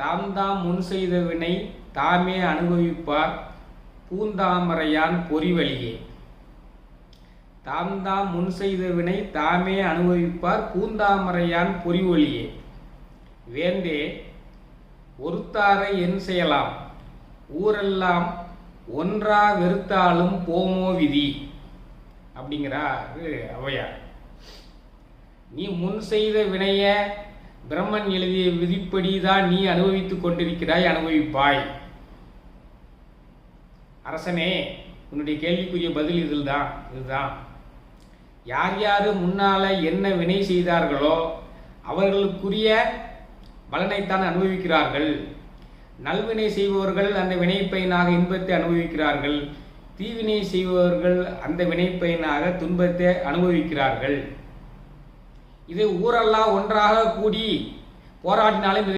தாம் தாம் முன் செய்த வினை தாமே அனுபவிப்பார் பூந்தாமரையான் பொறிவழியே. தாம் தாம் முன் செய்த வினை தாமே அனுபவிப்பார் பூந்தாமரையான் பொறிவழியே. வேண்டே ஒருத்தாரை என் செய்யலாம்? ஊரெல்லாம் ஒன்றா வெறுத்தாலும் போமோ விதி? அப்படிங்கிறாரு ஔவையார். நீ முன் செய்த வினைய பிரம்மன் எழுதிய விதிப்படி தான் நீ அனுபவித்துக் கொண்டிருக்கிறாய் அனுபவிப்பாய். அரசனே உன்னுடைய கேள்விக்குரிய பதில் இதில் தான் இதுதான். யார் யார் முன்னால என்ன வினை செய்தார்களோ அவர்களுக்குரிய பலனைத்தான் அனுபவிக்கிறார்கள். நல்வினை செய்பவர்கள் அந்த வினைப்பயனாக இன்பத்தை அனுபவிக்கிறார்கள். தீவினை செய்பவர்கள் அந்த வினைப்பயனாக துன்பத்தை அனுபவிக்கிறார்கள். இது ஊரெல்லாம் ஒன்றாக கூடி போராடினாலும்